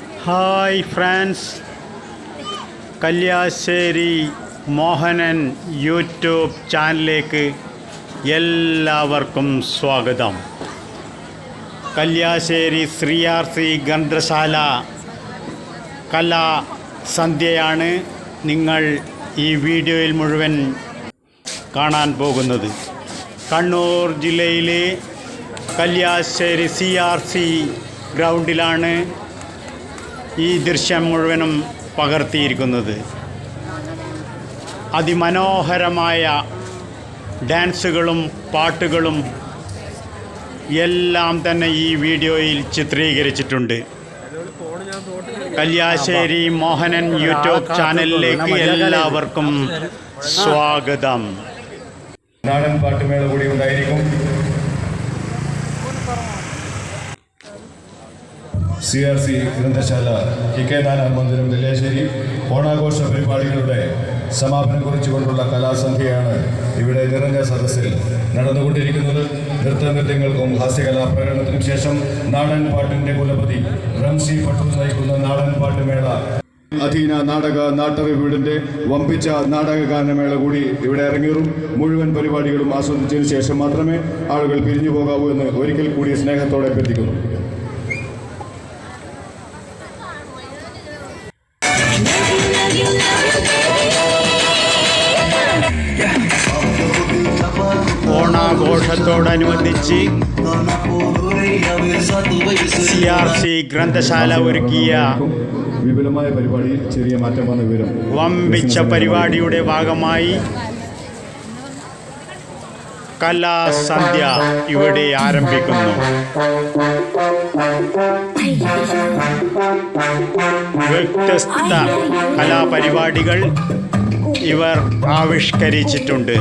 Hi friends Kalliasseri Mohanan YouTube ചാനലിലേക്ക് എല്ലാവർക്കും സ്വാഗതം. കല്യാശ്ശേരി ശ്രീ ഗ്രന്ഥശാല കലാ സന്ധ്യയാണ് നിങ്ങൾ ഈ വീഡിയോയിൽ മുഴുവൻ കാണാൻ പോകുന്നത്. കണ്ണൂർ ജില്ലയിലെ കല്യാശ്ശേരി സി ആർ സി ഗ്രൗണ്ടിലാണ് ഈ ദൃശ്യം മുഴുവനും പകർത്തിയിരിക്കുന്നത്. അതിമനോഹരമായ ഡാൻസുകളും പാട്ടുകളും എല്ലാം തന്നെ ഈ വീഡിയോയിൽ ചിത്രീകരിച്ചിട്ടുണ്ട്. കല്യാശ്ശേരി മോഹനൻ യൂട്യൂബ് ചാനലിലേക്ക് എല്ലാവർക്കും സ്വാഗതം. നാടൻ പാട്ടുമേള കൂടി ഉണ്ടായിരിക്കും. സി ആർ സി ഗ്രന്ഥശാല ഇ കെ നാരായണ മന്ദിരം നെല്ലിയാശ്ശേരി ഓണാഘോഷ പരിപാടികളുടെ സമാപനം കുറിച്ചുകൊണ്ടുള്ള കലാസന്ധ്യയാണ് ഇവിടെ നിറഞ്ഞ സദസ്സിൽ നടന്നുകൊണ്ടിരിക്കുന്നത്. നൃത്തനൃത്യങ്ങൾക്കും ഹാസ്യകലാ പ്രകടനത്തിനു ശേഷം നാടൻ പാട്ടിന്റെ കുലപതി റംസി പട്ടു നയിക്കുന്ന നാടൻ പാട്ടുമേള അധീന നാടക നാട്ടറിവീടിന്റെ വമ്പിച്ച നാടക ഗാനമേള കൂടി ഇവിടെ ഇറങ്ങിയറും മുഴുവൻ പരിപാടികളും ആസ്വദിച്ചതിന് ശേഷം മാത്രമേ ആളുകൾ പിരിഞ്ഞു പോകാവൂ എന്ന് ഒരിക്കൽ കൂടി സ്നേഹത്തോടെ അഭ്യർത്ഥിക്കുന്നു. സി ആർ സി ഗ്രന്ഥശാല ഒരുക്കിയ വിപുലമായ പരിപാടി ചെറിയ മാറ്റം വന്ന വിവരം. വമ്പിച്ച പരിപാടിയുടെ ഭാഗമായി കലാസന്ധ്യ ഇവിടെ ആരംഭിക്കുന്നു. വ്യത്യസ്ത കലാപരിപാടികൾ ഇവർ ആവിഷ്കരിച്ചിട്ടുണ്ട്.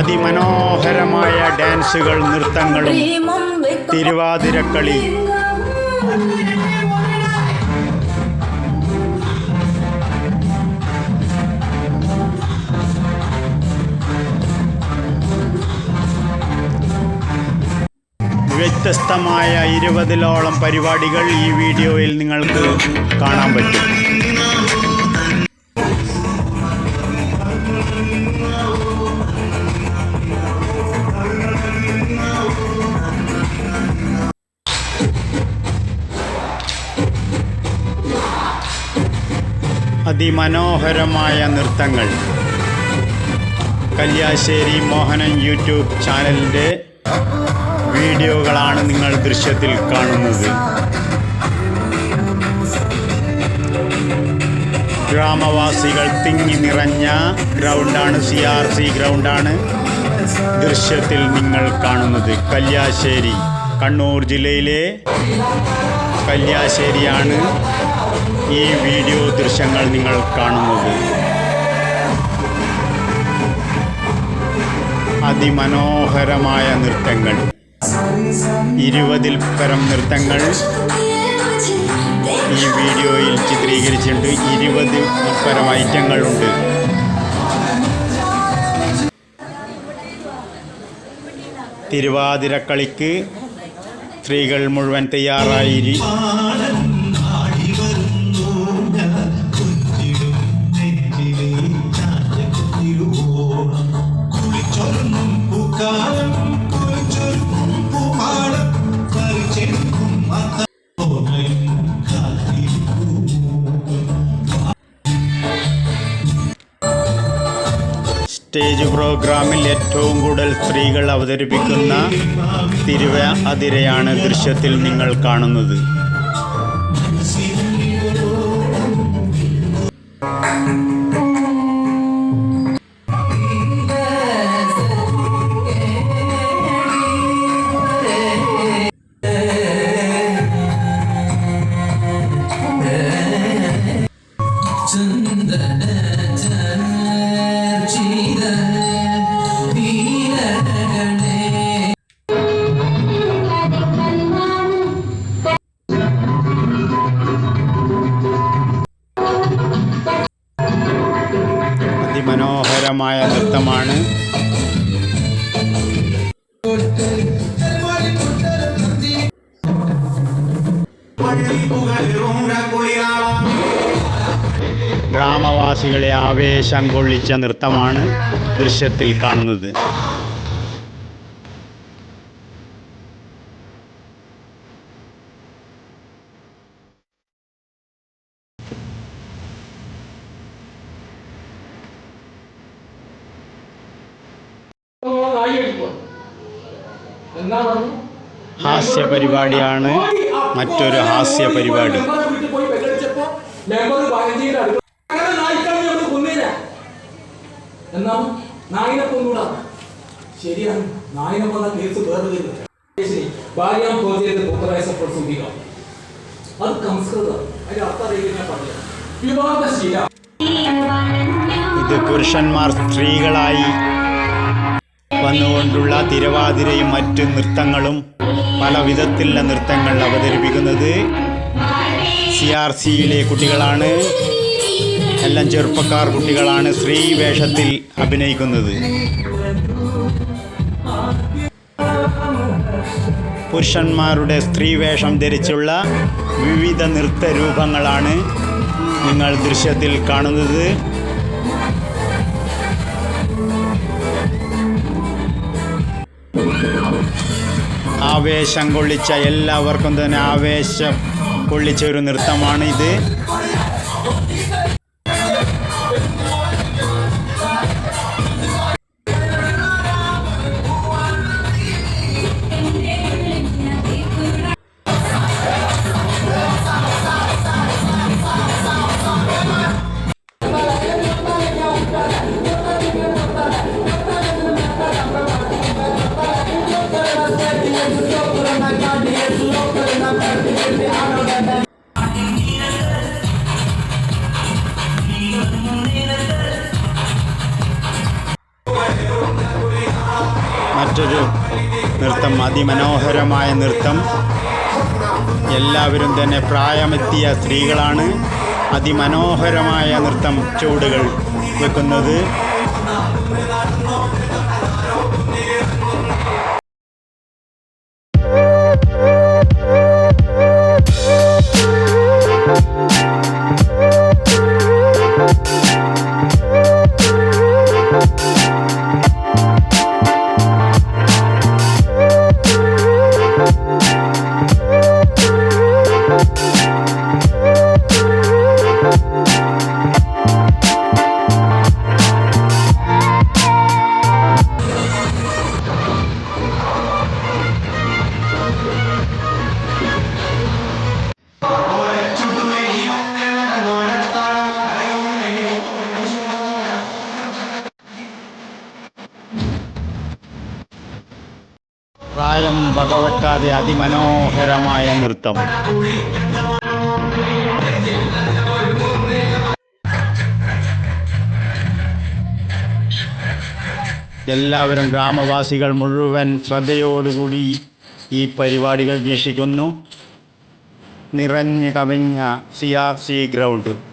അതിമനോഹരമായ ഡാൻസുകൾ നൃത്തങ്ങളും തിരുവാതിരക്കളി. വ്യത്യസ്തമായ ഇരുപതിലോളം പരിപാടികൾ ഈ വീഡിയോയിൽ നിങ്ങൾക്ക് കാണാൻ പറ്റും. അതിമനോഹരമായ നൃത്തങ്ങൾ. കല്യാശ്ശേരി മോഹനൻ യൂട്യൂബ് ചാനലിന്റെ വീഡിയോകളാണ് നിങ്ങൾ ദൃശ്യത്തിൽ കാണുന്നത്. ഗ്രാമവാസികൾ തിങ്ങി നിറഞ്ഞ ഗ്രൗണ്ടാണ് സി ആർ സി ഗ്രൗണ്ടാണ് ദൃശ്യത്തിൽ നിങ്ങൾ കാണുന്നത്. കല്യാശ്ശേരി കണ്ണൂർ ജില്ലയിലെ കല്യാശ്ശേരിയാണ് ഈ വീഡിയോ ദൃശ്യങ്ങൾ നിങ്ങൾ കാണുന്നത്. അതിമനോഹരമായ നൃത്തങ്ങൾ. ഇരുപതിൽ പരം നൃത്തങ്ങൾ ഈ വീഡിയോയിൽ ചിത്രീകരിച്ചിട്ടുണ്ട്. ഇരുപത് പരം ഐറ്റങ്ങളുണ്ട്. തിരുവാതിരക്കളിക്ക് സ്ത്രീകൾ മുഴുവൻ തയ്യാറായി. സ്റ്റേജ് പ്രോഗ്രാമിൽ ഏറ്റവും കൂടുതൽ സ്ത്രീകൾ അവതരിപ്പിക്കുന്ന തിരുവ അതിരയാണ് ദൃശ്യത്തിൽ നിങ്ങൾ കാണുന്നത്. ഗ്രാമവാസികളെ ആവേശം കൊള്ളിച്ച നൃത്തമാണ് ദൃശ്യത്തിൽ കാണുന്നത്. ഹാസ്യ പരിപാടിയാണ് മറ്റൊരു ഹാസ്യ പരിപാടി. ഇത് പുരുഷന്മാർ സ്ത്രീകളായി വന്നുകൊണ്ടുള്ള തിരവാതിരയും മറ്റു നൃത്തങ്ങളും പല വിധത്തിലുള്ള നൃത്തങ്ങൾ അവതരിപ്പിക്കുന്നത് സി ആർ സിയിലെ കുട്ടികളാണ്. എല്ലാം ചെറുപ്പക്കാർ കുട്ടികളാണ് സ്ത്രീ വേഷത്തിൽ അഭിനയിക്കുന്നത്. പുരുഷന്മാരുടെ സ്ത്രീ വേഷം ധരിച്ചുള്ള വിവിധ നൃത്ത രൂപങ്ങളാണ് നിങ്ങൾ ദൃശ്യത്തിൽ കാണുന്നത്. ആവേശം കൊള്ളിച്ച എല്ലാവർക്കും തന്നെ ആവേശം കൊള്ളിച്ച ഒരു നൃത്തമാണ് ഇത് മറ്റൊരു നൃത്തം അതിമനോഹരമായ നൃത്തം. എല്ലാവരും തന്നെ പ്രായമെത്തിയ സ്ത്രീകളാണ് അതിമനോഹരമായ നൃത്തം ചുവടുകൾ വെക്കുന്നത്. വകവെക്കാതെ അതിമനോഹരമായ നൃത്തം. എല്ലാവരും ഗ്രാമവാസികൾ മുഴുവൻ ശ്രദ്ധയോടുകൂടി ഈ പരിപാടികൾ വീക്ഷിക്കുന്നു. നിറഞ്ഞു കവിഞ്ഞ സി ആർ സി ഗ്രൗണ്ട്.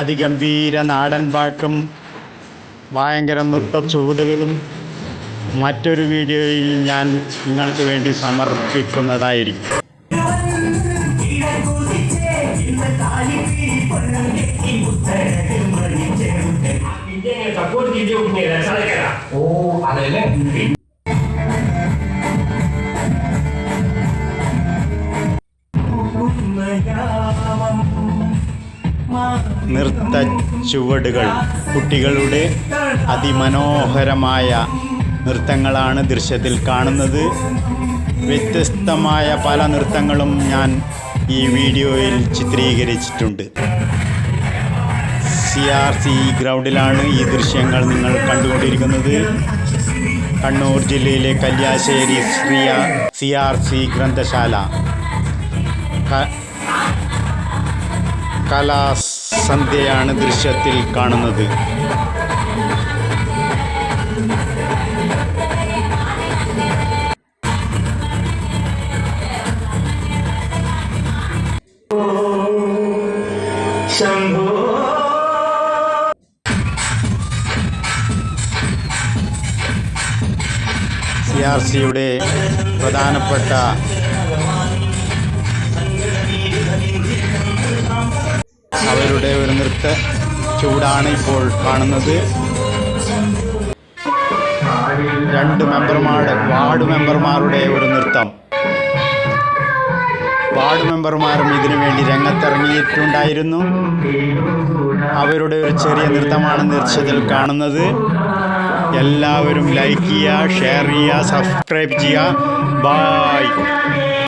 അതിഗംഭീര നാടൻ പാട്ടും ഭയങ്കര നൃത്ത ചുവടുകളും മറ്റൊരു വീഡിയോയിൽ ഞാൻ നിങ്ങൾക്ക് വേണ്ടി സമർപ്പിക്കുന്നതായിരിക്കും. ഓ അതല്ലേ? ചുവടുകൾ കുട്ടികളുടെ അതിമനോഹരമായ നൃത്തങ്ങളാണ് ദൃശ്യത്തിൽ കാണുന്നത്. വ്യത്യസ്തമായ പല നൃത്തങ്ങളും ഞാൻ ഈ വീഡിയോയിൽ ചിത്രീകരിച്ചിട്ടുണ്ട്. സി ആർ സി ഗ്രൗണ്ടിലാണ് ഈ ദൃശ്യങ്ങൾ നിങ്ങൾ കണ്ടുകൊണ്ടിരിക്കുന്നത്. കണ്ണൂർ ജില്ലയിലെ Kalliasseri Sree C R C ഗ്രന്ഥശാല. കലാസ് സന്ധ്യയാണ് ദൃശ്യത്തിൽ കാണുന്നത്. സി ആർ സിയുടെ പ്രധാനപ്പെട്ട അവരുടെ ഒരു നൃത്ത ചൂടാണ് ഇപ്പോൾ കാണുന്നത്. രണ്ട് മെമ്പർമാരുടെ വാർഡ് മെമ്പർമാരുടെ ഒരു നൃത്തം. വാർഡ് മെമ്പർമാരും ഇതിനു വേണ്ടി രംഗത്തിറങ്ങിയിട്ടുണ്ടായിരുന്നു. അവരുടെ ഒരു ചെറിയ നൃത്തമാണ് ദൃശ്യത്തിൽ കാണുന്നത്. എല്ലാവരും ലൈക്ക് ചെയ്യുക ഷെയർ ചെയ്യുക സബ്സ്ക്രൈബ് ചെയ്യുക. ബായ്